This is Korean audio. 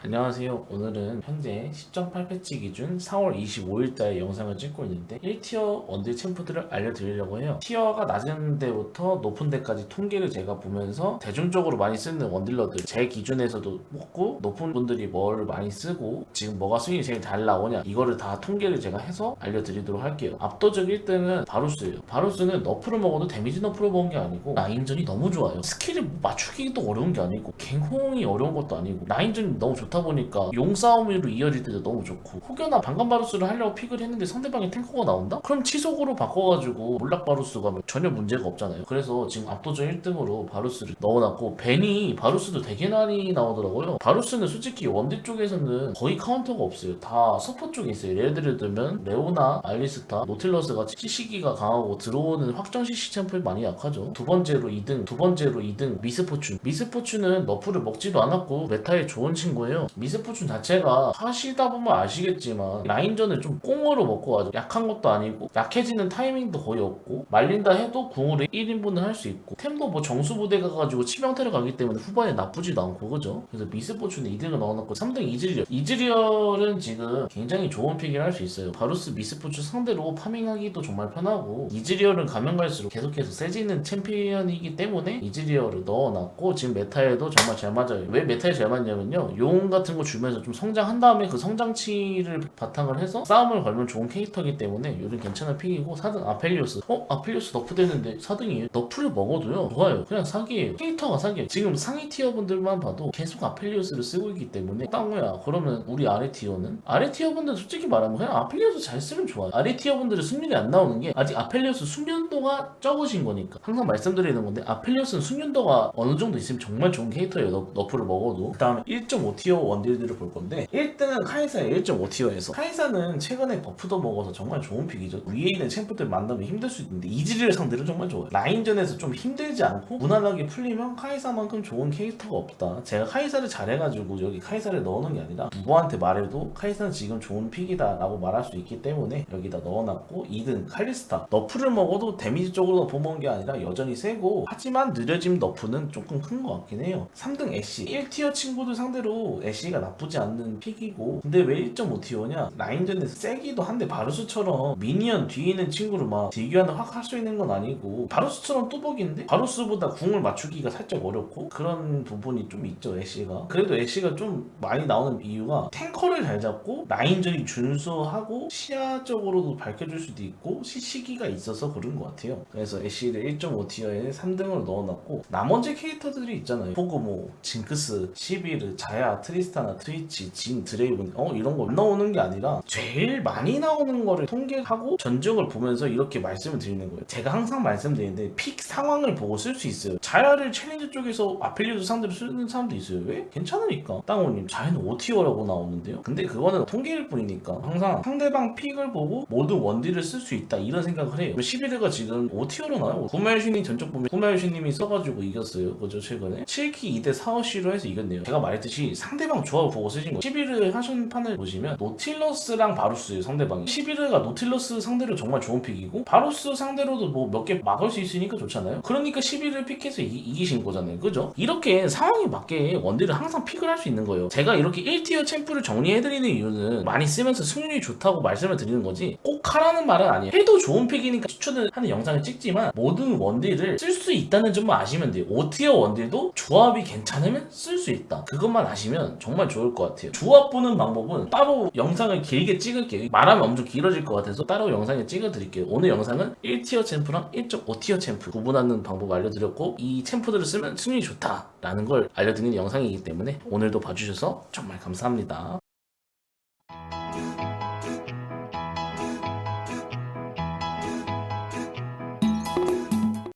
안녕하세요. 오늘은 현재 10.8패치 기준 4월 25일자의 영상을 찍고 있는데 1티어 원딜 챔프들을 알려드리려고 해요. 티어가 낮은 데부터 높은 데까지 통계를 제가 보면서 대중적으로 많이 쓰는 원딜러들 제 기준에서도 뽑고 높은 분들이 뭘 많이 쓰고 지금 뭐가 수익이 제일 잘 나오냐 이거를 다 통계를 제가 해서 알려드리도록 할게요. 압도적 1등은 바루스예요. 바루스는 너프를 먹어도 데미지 너프를 먹은 게 아니고 라인전이 너무 좋아요. 스킬을 맞추기도 어려운 게 아니고 갱홍이 어려운 것도 아니고 라인전이 너무 좋다 보니까 용 싸움으로 이어질 때도 너무 좋고 혹여나 방금 바루스를 하려고 픽을 했는데 상대방에 탱커가 나온다? 그럼 치속으로 바꿔가지고 몰락 바루스가 뭐 전혀 문제가 없잖아요. 그래서 지금 압도적 1등으로 바루스를 넣어놨고 벤이 바루스도 되게 많이 나오더라고요. 바루스는 솔직히 원딜 쪽에서는 거의 카운터가 없어요. 다 서포 쪽에 있어요. 예를 들면 레오나, 알리스타, 노틸러스가 CC기가 강하고 들어오는 확정 CC 챔프에 많이 약하죠. 두 번째로 2등, 두 번째로 2등 미스포춘. 미스포춘은 너프를 먹지도 않았고 메타에 좋은 친구예요. 미스포춘 자체가 하시다 보면 아시겠지만 라인전을 좀 꽁으로 먹고 가죠. 약한 것도 아니고 약해지는 타이밍도 거의 없고 말린다 해도 궁으로 1인분을 할 수 있고 템도 뭐 정수부대 가가지고 치명타를 가기 때문에 후반에 나쁘지도 않고 그죠? 그래서 미스포춘에 2등을 넣어놓고 3등 이즈리얼. 이즈리얼은 지금 굉장히 좋은 픽을 할 수 있어요. 바루스 미스포춘 상대로 파밍하기도 정말 편하고 이즈리얼은 가면 갈수록 계속해서 세지는 챔피언이기 때문에 이즈리얼을 넣어놨고 지금 메타에도 정말 잘 맞아요. 왜 메타에 잘 맞냐면요. 용 같은 거 주면서 좀 성장한 다음에 그 성장치를 바탕을 해서 싸움을 걸면 좋은 캐릭터이기 때문에 요즘 괜찮은 픽이고 4등 아펠리오스. 어? 아펠리오스 너프 되는데 4등이에요. 너프를 먹어도요. 좋아요. 그냥 사기예요. 캐릭터가 사기예요. 지금 상위 티어 분들만 봐도 계속 아펠리오스를 쓰고 있기 때문에 땅우야 그러면 우리 아래 티어는? 아래 티어 분들 솔직히 말하면 그냥 아펠리오스 잘 쓰면 좋아요. 아래 티어 분들은 숙련이 안 나오는 게 아직 아펠리오스 숙련도가 적으신 거니까 항상 말씀드리는 건데 아펠리오스는 숙련도가 어느 정도 있으면 정말 좋은 캐릭터예요. 너, 너프를 먹어도. 그 다음에 1.5티어 원딜들을 볼 건데 1등은 카이사예요. 1.5티어에서 카이사는 최근에 버프도 먹어서 정말 좋은 픽이죠. 위에 있는 챔프들 만나면 힘들 수 있는데 이즈리얼 상대로 정말 좋아요. 라인전에서 좀 힘들지 않고 무난하게 풀리면 카이사만큼 좋은 캐릭터가 없다. 제가 카이사를 잘해가지고 여기 카이사를 넣어놓은 게 아니라 누구한테 말해도 카이사는 지금 좋은 픽이다 라고 말할 수 있기 때문에 여기다 넣어놨고 2등 칼리스타 너프를 먹어도 데미지 쪽으로 너프 먹은 게 아니라 여전히 세고 하지만 느려짐 너프는 조금 큰 것 같긴 해요 3등 애쉬 1티어 친구들 상대로 애쉬가 나쁘지 않는 픽이고 근데 왜 1.5티어냐? 라인전에서 세기도 한데 바루스처럼 미니언 뒤에 있는 친구를 막 딜교환을 확 할 수 있는 건 아니고 바루스처럼 뚜벅인데? 바루스보다 궁을 맞추기가 살짝 어렵고 그런 부분이 좀 있죠 애쉬가. 그래도 애쉬가 좀 많이 나오는 이유가 탱커를 잘 잡고 라인전이 준수하고 시야적으로도 밝혀줄 수도 있고 시시기가 있어서 그런 것 같아요. 그래서 애쉬를 1.5티어에 3등으로 넣어놨고 나머지 캐릭터들이 있잖아요. 포그 뭐 징크스, 시비르, 자야, 트리 스타나, 트위치, 진, 드레이븐 어 이런 거 넣어오는 게 아니라 제일 많이 나오는 거를 통계하고 전적을 보면서 이렇게 말씀을 드리는 거예요. 제가 항상 말씀드리는데 픽 상황을 보고 쓸 수 있어요. 자야를 챌린지 쪽에서 아펠리오스 상대로 쓰는 사람도 있어요. 왜? 괜찮으니까. 땅호님 자야는 5티어라고 나오는데요. 근데 그거는 통계일 뿐이니까 항상 상대방 픽을 보고 모든 원딜을 쓸 수 있다 이런 생각을 해요. 11회가 지금 5티어로 나요. 구마유신님 전적 보면 구마유신님이 써가지고 이겼어요. 그죠 최근에? 7키 2대 4어시로 해서 이겼네요. 제가 말했듯이 상대 방 조합을 보고 쓰신 거예요. 11회 하신 판을 보시면 노틸러스랑 바루스예요 상대방이 11회가 노틸러스 상대로 정말 좋은 픽이고 바루스 상대로도 뭐 몇 개 막을 수 있으니까 좋잖아요. 그러니까 11을 픽해서 이, 기신 거잖아요. 그죠? 이렇게 상황에 맞게 원딜을 항상 픽을 할 수 있는 거예요. 제가 이렇게 1티어 챔프를 정리해드리는 이유는 많이 쓰면서 승률이 좋다고 말씀을 드리는 거지 꼭 하라는 말은 아니에요. 해도 좋은 픽이니까 추천을 하는 영상을 찍지만 모든 원딜을 쓸 수 있다는 점만 아시면 돼요. 5티어 원딜도 조합이 괜찮으면 쓸 수 있다. 그것만 아시 면 정말 좋을 것 같아요. 조합 보는 방법은 따로 영상을 길게 찍을게요. 말하면 엄청 길어질 것 같아서 따로 영상을 찍어 드릴게요. 오늘 영상은 1티어 챔프랑 1.5티어 챔프 구분하는 방법 알려드렸고 이 챔프들을 쓰면 승률이 좋다라는 걸 알려드리는 영상이기 때문에 오늘도 봐주셔서 정말 감사합니다